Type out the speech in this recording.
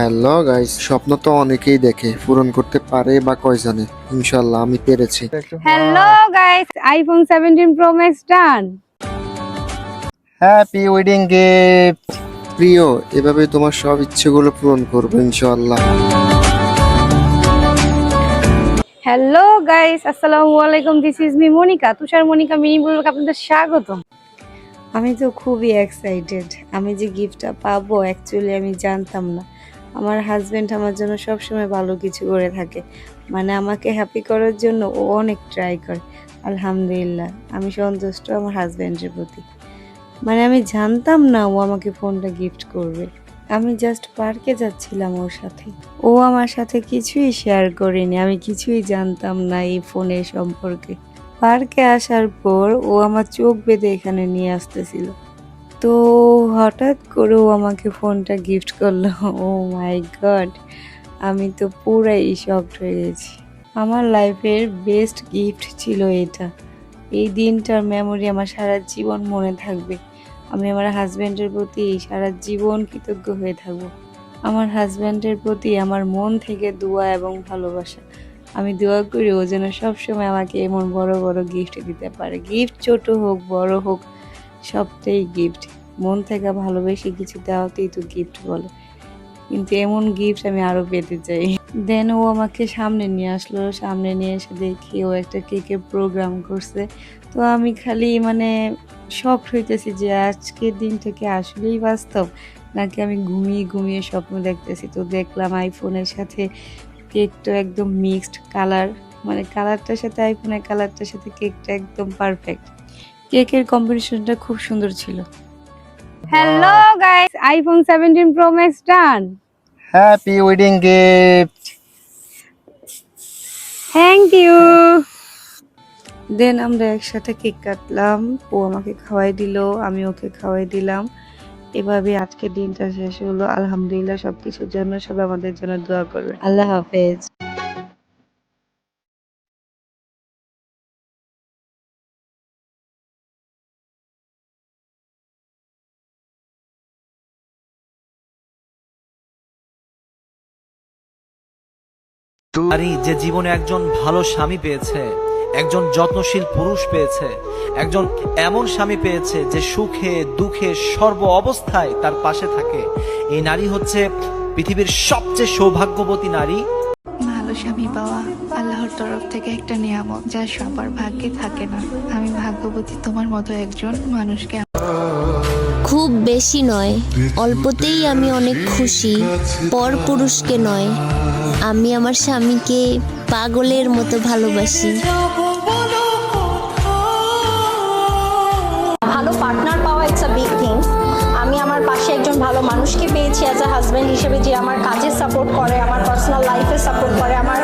Hello guys স্বপ্ন তো অনেকেই দেখে পূরণ করতে পারে বা কয় কয়জনে। ইনশাল্লাহ আমি পেরেছি। Hello guys iPhone 17 Pro Max done happy wedding gift প্রিয় এভাবে তোমার সব ইচ্ছেগুলো পূরণ করব ইনশাল্লাহ হ্যালো গাইস আসসালামু আলাইকুম. This is me Monika Tushar Monika mini vlog আপনাদের স্বাগত আমি তো খুবই এক্সাইটেড আমি যে গিফটটা পাবো অ্যাকচুয়ালি আমি জানতাম না। আমার হাজবেন্ড আমার জন্য সবসময় ভালো কিছু করে থাকে। মানে আমাকে হ্যাপি করার জন্য ও অনেক ট্রাই করে। আলহামদুলিল্লাহ, আমি সন্তুষ্ট আমার হাজবেন্ডের প্রতি। মানে আমি জানতাম না ও আমাকে ফোনটা গিফট করবে। আমি জাস্ট পার্কে যাচ্ছিলাম ওর সাথে। ও আমার সাথে কিছুই শেয়ার করেনি। আমি কিছুই জানতাম না এই ফোনের সম্পর্কে। পার্কে আসার পর ও আমার চোখ বেঁধে এখানে নিয়ে আসতেছিল। তো হঠাৎ করে ও আমাকে ফোনটা গিফট করল। ও মাই গড আমি তো পুরাই শকড হয়ে গেছি। আমার লাইফের বেস্ট গিফট ছিল এটা। এই দিনটার মেমোরি আমার সারা জীবন মনে থাকবে। আমি আমার হাজব্যান্ডের প্রতি সারা জীবন কৃতজ্ঞ হয়ে থাকব। আমার হাজব্যান্ডের প্রতি আমার মন থেকে দোয়া এবং ভালোবাসা। আমি দোয়া করি ও যেন সবসময় আমাকে এমন বড় বড় গিফট দিতে পারে। গিফট ছোট হোক, বড় হোক, সবটাই গিফট মন থেকে ভালোবেসে কিছু দেওয়াতেই তো গিফট বলে। কিন্তু এমন গিফট আমি আরও পেতে চাই। দেন ও আমাকে সামনে নিয়ে আসলো, সামনে নিয়ে এসে দেখি ও একটা কেকের প্রোগ্রাম করছে। তো আমি খালি মানে শখ হইতেছি যে আজকের দিনটা কি আসলেই বাস্তব, নাকি আমি ঘুমিয়ে ঘুমিয়ে স্বপ্ন দেখতেছি। তো দেখলাম আইফোনের সাথে কেকটা একদম মিক্সড কালার মানে কালারটার সাথে আইফোনের কালারটার সাথে কেকটা একদম পারফেক্ট কেকের কম্বিনেশনটা খুব সুন্দর ছিল। Hello guys iPhone 17 Pro Max done happy wedding gift thank you then আমরা একসাথে কেক কাটলাম। ও আমাকে খাওয়াই দিল আমি ওকে খাওয়াই দিলাম। এভাবে আজকে দিনটা শেষ হলো। আলহামদুলিল্লাহ সবকিছুর জন্য সবাই আমাদের জন্য দোয়া করবে। আল্লাহ হাফেজ। নারী যে জীবনে একজন ভালো স্বামী পেয়েছে একজন যত্নশীল পুরুষ পেয়েছে একজন এমন স্বামী পেয়েছে যে সুখে দুঃখে সর্ব অবস্থায় তার পাশে থাকে। এই নারী হচ্ছে পৃথিবীর সবচেয়ে সৌভাগ্যবতী নারী। ভালো স্বামী পাওয়া আল্লাহর তরফ থেকে একটা নিয়ামত যা সবার ভাগ্যে থাকে না। আমি ভাগ্যবতী তোমার মতো একজন মানুষকে খুব বেশি নয়। অল্পতেই আমি অনেক খুশি। পর পুরুষকে নয়। আমি আমার স্বামীকে পাগলের মতো ভালোবাসি। ভালো পার্টনার পাওয়া ইটস আ বিগ থিং আমি আমার পাশে একজন ভালো মানুষকে পেয়েছি অ্যাজ আ হাজব্যান্ড হিসেবে যে আমার কাজে সাপোর্ট করে, আমার পার্সোনাল লাইফে সাপোর্ট করে, আমার